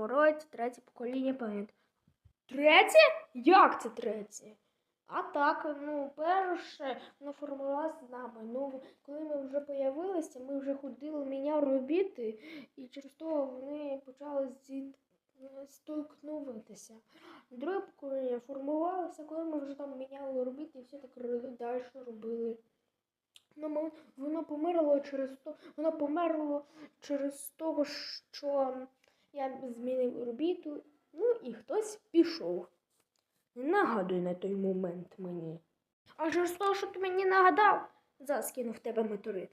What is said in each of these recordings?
формується третє покоління планет. Третє? Як це третє? А так, ну, перше, воно формувалося з нами. Ну, коли ми вже появилися, ми вже ходили, міняли робіти, і через то вони почали зі... столкнуватися. Друге покоління формувалося, коли ми вже там міняли робіти і все так далі робили. Ну, воно померло через то, воно померло через того, що я змінив орбіту, ну і хтось пішов. Не нагадуй на той момент мені. А того, що ти мені нагадав, заскинув тебе метеорит.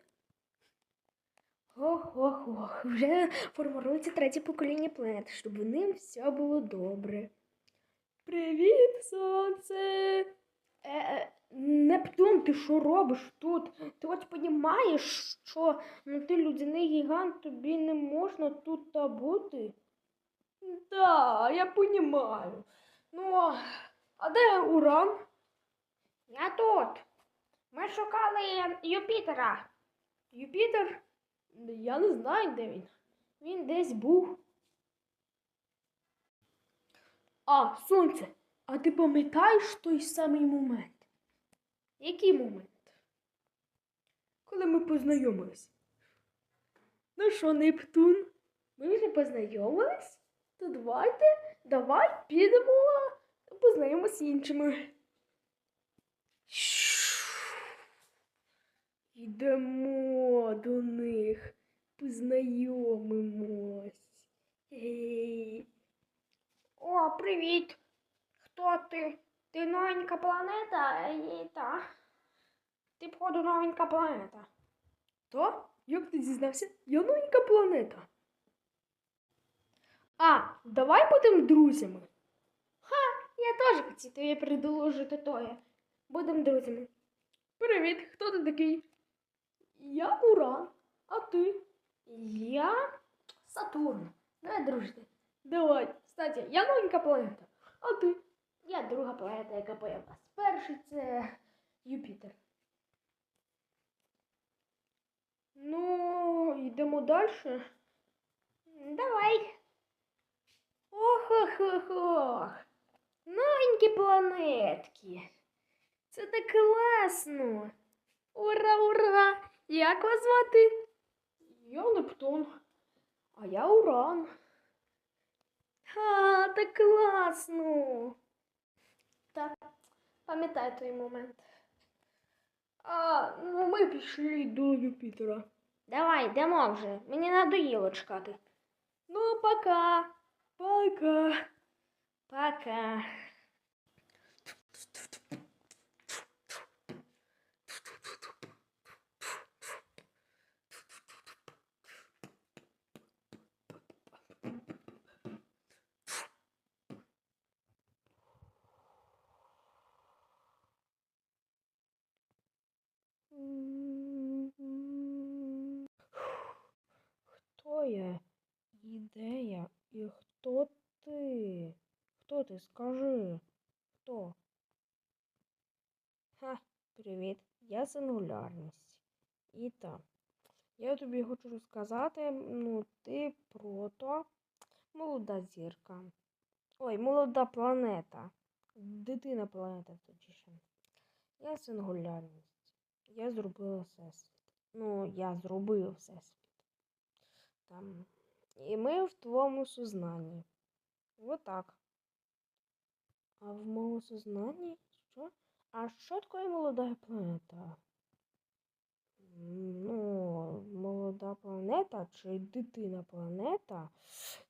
Ох-ох-ох, вже формується третє покоління планет, щоб в ним все було добре. Привіт, сонце! Е, е, Нептун, ти що робиш тут? Ти от розумієш, що ну, ти людяний гігант, тобі не можна тут та бути? Да, я розумію. Ну, а де Уран? Я тут. Ми шукали Юпітера. Юпітер? Я не знаю, де він. Він десь був. А, сонце, а ти пам'ятаєш той самий момент? Який момент? Коли ми познайомились. Ну що, Нептун? Ми вже познайомились? То давайте, давай підемо, познайомимося з іншими. Йдемо до них, познайомимось. Ей. О, привіт! Хто ти? Ти новенька планета? І та. Ти, походу, новенька планета. То? Як ти дізнався? Я новенька планета. А, давай будемо друзями. Ха, я теж хотів тобі предложити тоє. Будемо друзями. Привіт, хто ти такий? Я Уран, а ти? Я Сатурн. Давай дружити. Давай. Кстати, я новенька планета. А ти? Я друга планета, яка появилась. Перший це Юпітер. Ну, йдемо далі. Давай. Ох-ох-ох-ох. Новенькі планетки. Це так класно. Ура, ура! Як вас звати? Я Нептун. А я Уран. Ха, так класно. Так, пам'ятаю той момент. А, ну ми пішли до Юпітера. Давай, йдемо вже. Мені надоїло чекати. Ну, пока. Пока. Пока. Хто я? І хто ти? Хто ти? Скажи. Хто? Ха, привіт. Я сингулярність. І так. Я тобі хочу розказати, ну, ти прото молода зірка. Ой, молода планета. Дитина планета точніше. Я сингулярність. Я зробила всесвіт. Ну, я зробив всесвіт. Там. І ми в твоєму сознанні. Вот так. А в моєму сознанні що? А що таке молода планета? Ну, молода планета чи дитина планета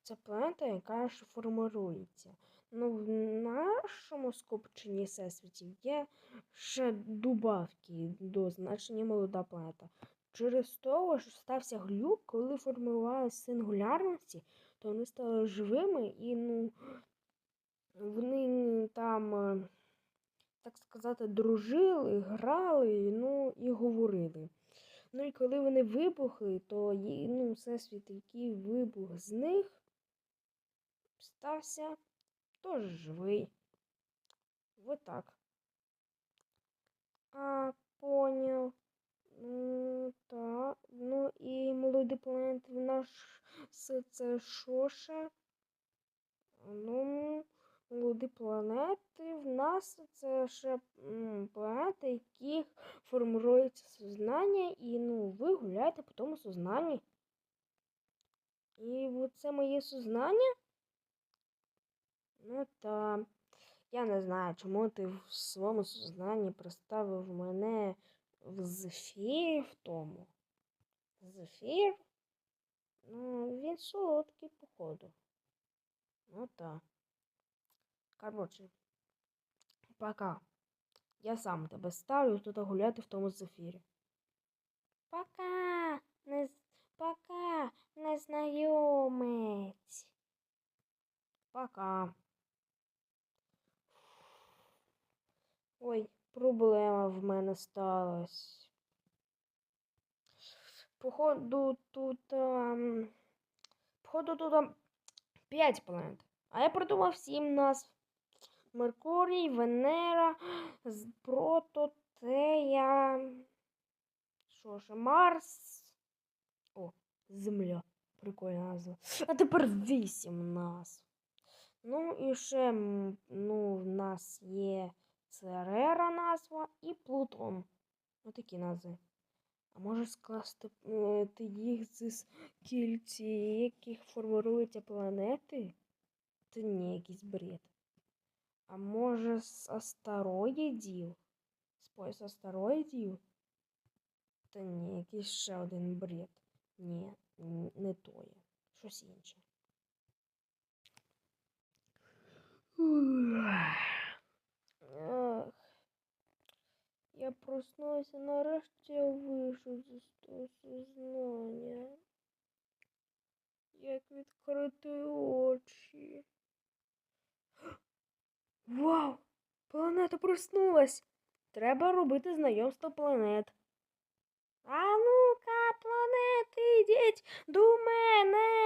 це планета, яка ж формирується. Ну, в нашому скупченні всесвітів є ще добавки до значення молода планета. Через того, що стався глюк, коли формувалися сингулярності, то вони стали живими і ну, вони там, е, так сказати, дружили, грали, ну і говорили. Ну і коли вони вибухли, то ну, всесвіт, який вибух з них, стався теж живий. Вот так. А, поняв. Так. Ну і молодий планет в наш це ще? Ну, молоді планети в нас це ще планети, яких формується сознання, і ну, ви гуляєте по тому сознанні. І це моє сознання. Ну та я не знаю, чому ти в своєму сознанні представив мене зефір в тому. Зефір? Ну, він солодкий, походу. Ну так. Короче, пока. Я сам тебе ставлю туди гуляти в тому зефірі. Пока. Не... Пока, незнайомець. Пока. Ой, проблема в мене сталась. Походу тут. ем, Походу тут ем, п'ять планет. А я придумав сім назв. Меркурій, Венера, Прототея. Що ж, Марс. О, Земля. Прикольна назва. А тепер вісім назв. Ну і ще ну, в нас є Церера назва і Плутон. Отакі назви. А може скласти е, їх з кільці, яких формуються планети? Це ні, якийсь бред. А може з астероїдів? З пояс астероїдів? Та ні, якийсь ще один бред. Ні, не то є. Щось інше. Я проснулася, нарешті я вийшов зі сознання. Як відкрити очі. Вау! Планета проснулась! Треба робити знайомство планет. А ну-ка, планети, йдіть до мене.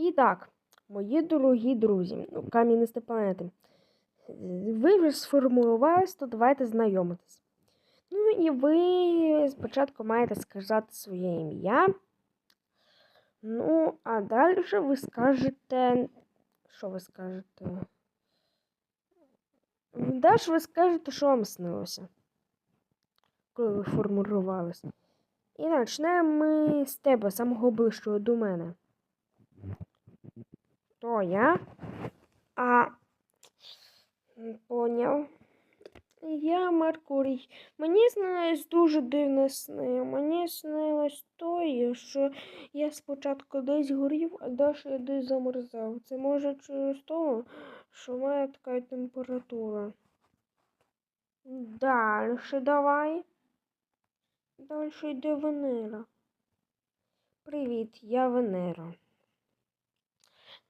І так, мої дорогі друзі, ну, кам'янисті планети. Ви вже сформулювались, то давайте знайомитись. Ну і ви спочатку маєте сказати своє ім'я. Ну, а далі ви скажете. Що ви скажете? Далі ви скажете, що вам снилося, коли ви формулювались. І почнемо ми з тебе, самого ближчого до мене. То я. А. Поняв. Я Меркурій. Мені снилось дуже дивне сни. Мені снилось то, що я спочатку десь горів, а далі десь замерзав. Це може через того, що мене така температура. Дальше давай. Дальше йде Венера. Привіт, я Венера.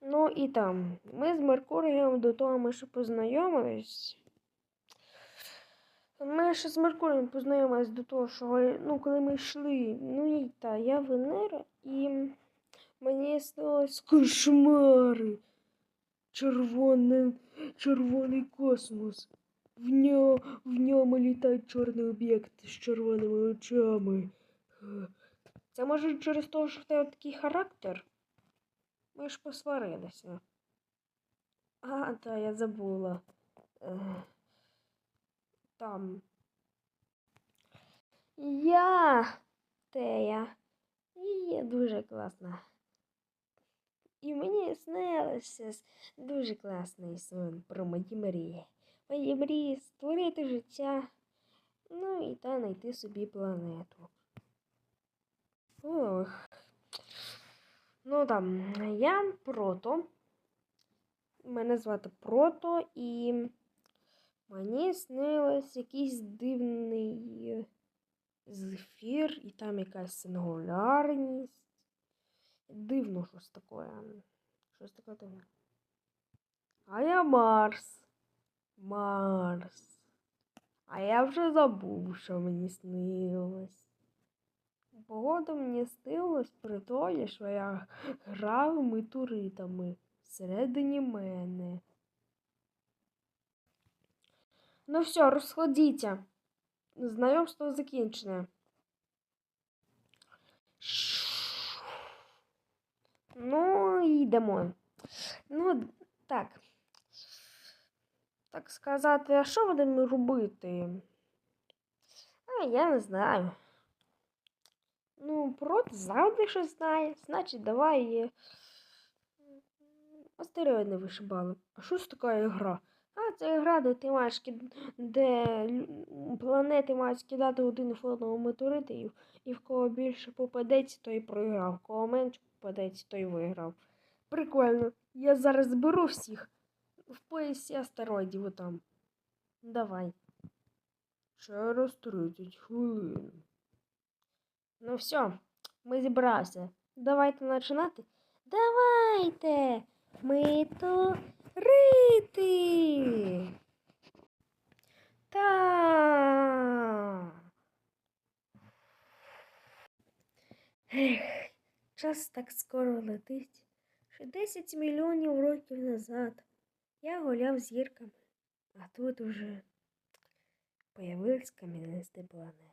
Ну і там. Ми з Меркурієм до того ми ще познайомились. Ми ще з Меркурієм познайомились до того, що ну, коли ми йшли, ну і та, я Венера, і мені снилось кошмари. Червоний, червоний космос. В, ньо, в ньому літають чорні об'єкти з червоними очами. Це може через те, що в тебе такий характер? Ми ж посварилися. А, та я забула. Там. Я Тея. Я дуже класна. І мені снилося дуже класний сон про мої мрії. Мої мрії створити життя. Ну і та знайти собі планету. Ох. Ну там, я прото. Мене звати Прото, і мені снилось якийсь дивний зефір, і там якась сингулярність. Дивно щось таке. Щось таке дивне. А я Марс. Марс. А я вже забув, що мені снилось. Погода мені снилось при тому, що я грав метуритами всередині мене. Ну все, розходіться. Знайомство закінчене. Ну, йдемо. Ну, так. Так сказати, а що будемо робити? А, я не знаю. Ну, проти завжди щось знає. Значить, давай. е, Астероїдне вишибали. А що це така гра? А, це гра, де ти маєш кид... де планети мають скидати один в одного метеорити, і, в кого більше попадеться, той програв. В кого менше попадеться, той виграв. Прикольно. Я зараз зберу всіх в поясі астероїдів отам. Давай. Через 30 хвилин. Ну все, ми зібралися. Давайте починати. Давайте! Ми то рити. Та. Ех, час так скоро летить. Ще 10 мільйонів років назад я гуляв з зірками, а тут уже появились кам'янисті планети.